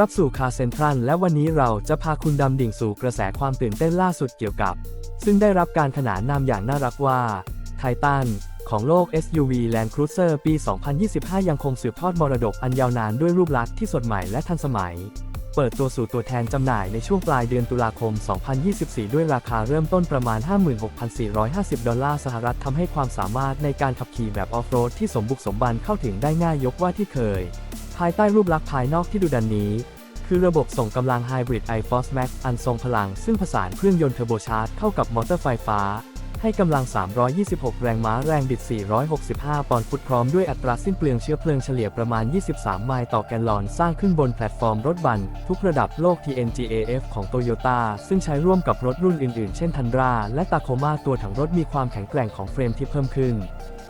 รับสู่คาเซนทรัลและวันนี้เราจะพาคุณดำดิ่งสู่กระแสความตื่นเต้นล่าสุดเกี่ยวกับ ซึ่งได้รับการขนานนามอย่างน่ารักว่าไททันของโลก SUV Land Cruiser ปี 2025 ยังคงสืบทอดมรดกอันยาวนานด้วยรูปลักษณ์ที่สดใหม่และทันสมัย เปิดตัวสู่ตัวแทนจำหน่ายในช่วงปลายเดือนตุลาคม 2024 ด้วยราคาเริ่มต้นประมาณ 56,450 ดอลลาร์สหรัฐทำให้ความสามารถในการขับขี่แบบออฟโรดที่สมบุกสมบันเข้าถึงได้ง่ายยกว่าที่เคย ภายใต้รูปลักษณ์ภายนอกที่ดุดันนี้ คือระบบส่งกำลัง Hybrid iForce Max อันทรงพลัง ซึ่งผสานเครื่องยนต์เทอร์โบชาร์จเข้ากับมอเตอร์ไฟฟ้า ให้กำลัง 326 แรงม้าแรงบิด 465 ปอนด์ฟุตพร้อมด้วยอัตราสิ้นเปลืองเชื้อเพลิงเฉลี่ยประมาณ 23 ไมล์ต่อแกลลอน สร้างขึ้นบนแพลตฟอร์มรถบันทุกระดับโลก TNGAF ของ Toyota ซึ่งใช้ร่วมกับรถรุ่นอื่นๆ เช่น Tundra และ Tacoma ตัวถังรถมีความแข็งแกร่งของเฟรมที่เพิ่มขึ้น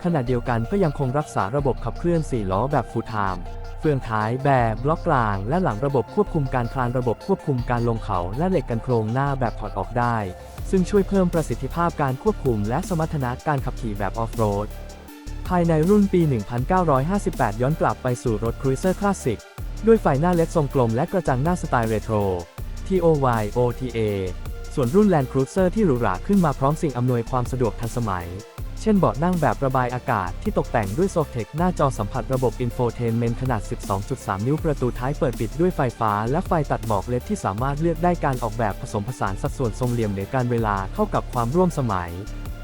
ขณะเดียวกันก็ยังคงรักษาระบบขับเคลื่อน 4 ล้อแบบฟูลไทม์ เฟืองท้ายแบบบล็อกกลาง และหลังระบบควบคุมการคลานระบบควบคุมการลงเขา และเหล็กกันโครงหน้าแบบถอดออกได้ ซึ่งช่วยเพิ่มประสิทธิภาพการควบคุม และสมรรถนะการขับขี่แบบออฟโรด ภายในรุ่นปี 1958 ย้อนกลับไปสู่รถครูเซอร์คลาสสิก ด้วยไฟหน้าเล็ดทรงกลมและกระจังหน้าสไตล์เรโทร TOY OTA ส่วนรุ่น Land Cruiser ที่หรูหราขึ้นมาพร้อมสิ่งอำนวยความสะดวกทันสมัย เช่นเบาะนั่งแบบระบายอากาศที่ตกแต่งด้วยโซเทคหน้าจอสัมผัสระบบอินโฟเทนเมนต์ขนาด 12.3 นิ้วประตูท้ายเปิดปิดด้วยไฟฟ้า และไฟตัดหมอกเลดที่สามารถเลือกได้การออกแบบผสมผสานสัดส่วนทรงเหลี่ยมเหนือการเวลาเข้ากับความร่วมสมัย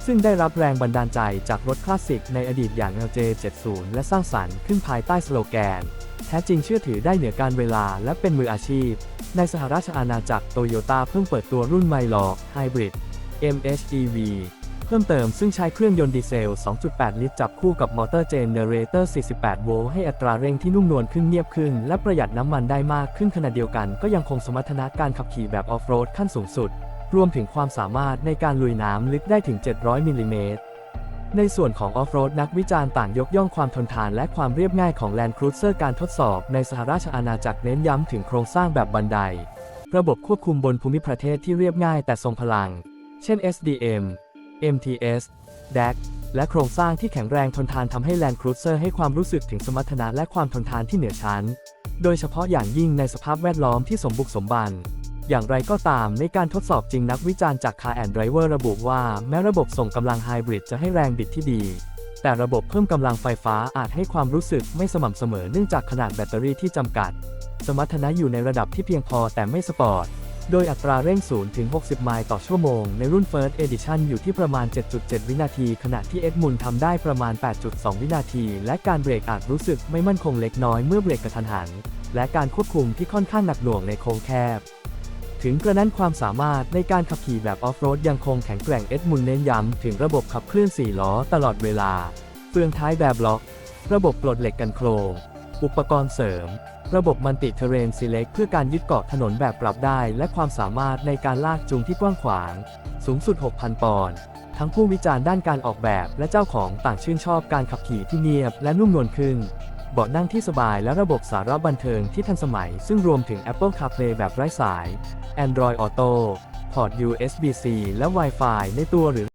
ซึ่งได้รับแรงบันดาลใจจากรถคลาสสิกในอดีตอย่าง LJ70 และสร้างสรรค์ขึ้นภายใต้สโลแกน แท้จริงเชื่อถือได้เหนือการเวลาและเป็นมืออาชีพ ในสหราชอาณาจักรโตโยต้าเพิ่งเปิดตัวรุ่นไมลอ Hybrid MHEV เพิ่มเติมซึ่งใช้เครื่องยนต์ดีเซล 2.8 ลิตรจับคู่กับมอเตอร์เจเนเรเตอร์ 48 โวลต์ให้อัตราเร่งที่นุ่มนวลขึ้นเงียบขึ้น และประหยัดน้ำมันได้มากขึ้นขณะเดียวกันก็ยังคงสมรรถนะการขับขี่แบบออฟโรดขั้นสูงสุด รวมถึงความสามารถในการลุยน้ำลึกได้ถึง 700 มิลลิเมตร ในส่วนของออฟโรดนักวิจารณ์ต่างยกย่องความทนทานและความเรียบง่ายของ Land Cruiser การทดสอบในสหราชอาณาจักรเน้นย้ำถึงโครงสร้างแบบบันได ระบบควบคุมบนภูมิประเทศที่เรียบง่ายแต่ทรงพลัง เช่น SDM MTS DAC และโครงสร้างที่แข็งแรงทนทานทำให้ Land Cruiser ให้ความรู้สึกถึงสมรรถนะและความทนทานที่เหนือชั้น โดยเฉพาะอย่างยิ่งในสภาพแวดล้อมที่สมบุกสมบัน อย่างไรก็ตามในการทดสอบจริงนักวิจารณ์จาก Car and Driver ระบุว่าแม้ระบบส่งกำลังไฮบริดจะให้แรงบิดที่ดี แต่ระบบเพิ่มกำลังไฟฟ้าอาจให้ความรู้สึกไม่สม่ำเสมอเนื่องจากขนาดแบตเตอรี่ที่จำกัด สมรรถนะอยู่ในระดับที่เพียงพอแต่ไม่สปอร์ต โดยอัตราเร่ง 0 ถึง 60 ไมล์ต่อชั่วโมง ในรุ่น First Edition อยู่ที่ประมาณ 7.7 วินาที ขณะที่ Edmund ทำได้ประมาณ 8.2 วินาที และการเบรกอาจรู้สึกไม่มั่นคงเล็กน้อยเมื่อเบรกกระทันหัน และการควบคุมที่ค่อนข้างหนักหน่วงในโค้งแคบ ถึงกระนั้นความสามารถในการขับขี่แบบออฟโรดยังคงแข็งแกร่งเอ็ดมุนเน้นย้ำถึงระบบขับเคลื่อน4ล้อตลอดเวลา เฟืองท้ายแบบล็อก ระบบปลดเหล็กกันโครงอุปกรณ์เสริม ระบบมันติเทเรนซีเล็กเพื่อการยึดเกาะถนนแบบปรับได้ และความสามารถในการลากจูงที่กว้างขวาง สูงสุด 6,000 ปอนด์ทั้งผู้วิจารณ์ด้านการออกแบบและเจ้าของต่างชื่นชอบการขับขี่ที่เงียบและนุ่มนวลขึ้น เบาะนั่งที่สบายและระบบสาระบันเทิงที่ทันสมัย ซึ่งรวมถึง Apple CarPlay แบบไร้สาย Android Auto พอร์ต USB-C และ Wi-Fi ในตัวหรือ